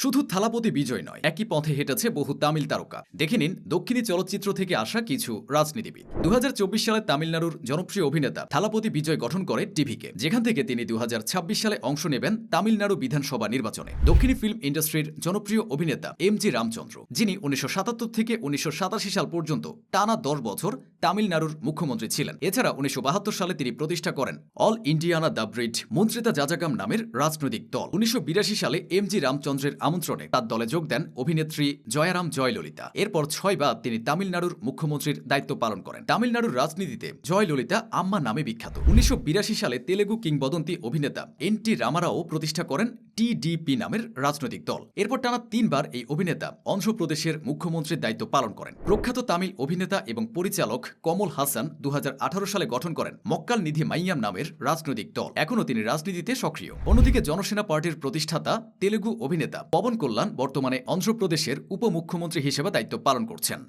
শুধু থালাপতি বিজয় নয়, একই পথে হেঁটেছে বহু তামিল তারকা। দেখে নিন, দক্ষিণী চলচ্চিত্র থেকে আসা কিছু রাজনীতিবিদ। দু হাজার চব্বিশ সালে তামিলনাড়ুর জনপ্রিয় অভিনেতা থালাপতি বিজয় গঠন করে টিভিকে। যেখান থেকে তিনি দু হাজার ছাব্বিশ সালে অংশ নেবেন তামিলনাড়ু বিধানসভা নির্বাচনে। দক্ষিণী ফিল্ম ইন্ডাস্ট্রির জনপ্রিয় অভিনেতা এম জি রামচন্দ্র, যিনি উনিশশো সাতাত্তর থেকে উনিশশো সাতাশি সাল পর্যন্ত টানা দশ বছর তামিলনাড়ুর মুখ্যমন্ত্রী ছিলেন। এছাড়া উনিশশো বাহাত্তর সালে তিনি প্রতিষ্ঠা করেন অল ইন্ডিয়ানা দ্য ব্রিড, মন্ত্রিতা জাজাগাম নামের রাজনৈতিক দল। উনিশশো বিরাশি সালে এম জি রামচন্দ্রের আমন্ত্রণে তার দলে যোগ দেন অভিনেত্রী জয়ারাম জয়ললিতা। এরপর ছয়বার তিনি তামিলনাড়ুর মুখ্যমন্ত্রীর দায়িত্ব পালন করেন। তামিলনাড়ুর রাজনীতিতে জয়ললিতা আম্মা নামে বিখ্যাত। উনিশশো বিরাশি সালে তেলেগু কিংবদন্তি অভিনেতা এন টি রামারাও প্রতিষ্ঠা করেন টিডিপি নামের রাজনৈতিক দল। এরপর টানা তিনবার এই অভিনেতা অন্ধ্রপ্রদেশের মুখ্যমন্ত্রীর দায়িত্ব পালন করেন। প্রখ্যাত তামিল অভিনেতা এবং পরিচালক কমল হাসান দু হাজার আঠারো সালে গঠন করেন মক্কাল নিধি মাইয়াম নামের রাজনৈতিক দল। এখনও তিনি রাজনীতিতে সক্রিয়। অন্যদিকে জনসেনা পার্টির প্রতিষ্ঠাতা, তেলেগু অভিনেতা পবন কল্যাণ বর্তমানে অন্ধ্রপ্রদেশের উপমুখ্যমন্ত্রী হিসেবে দায়িত্ব পালন করছেন।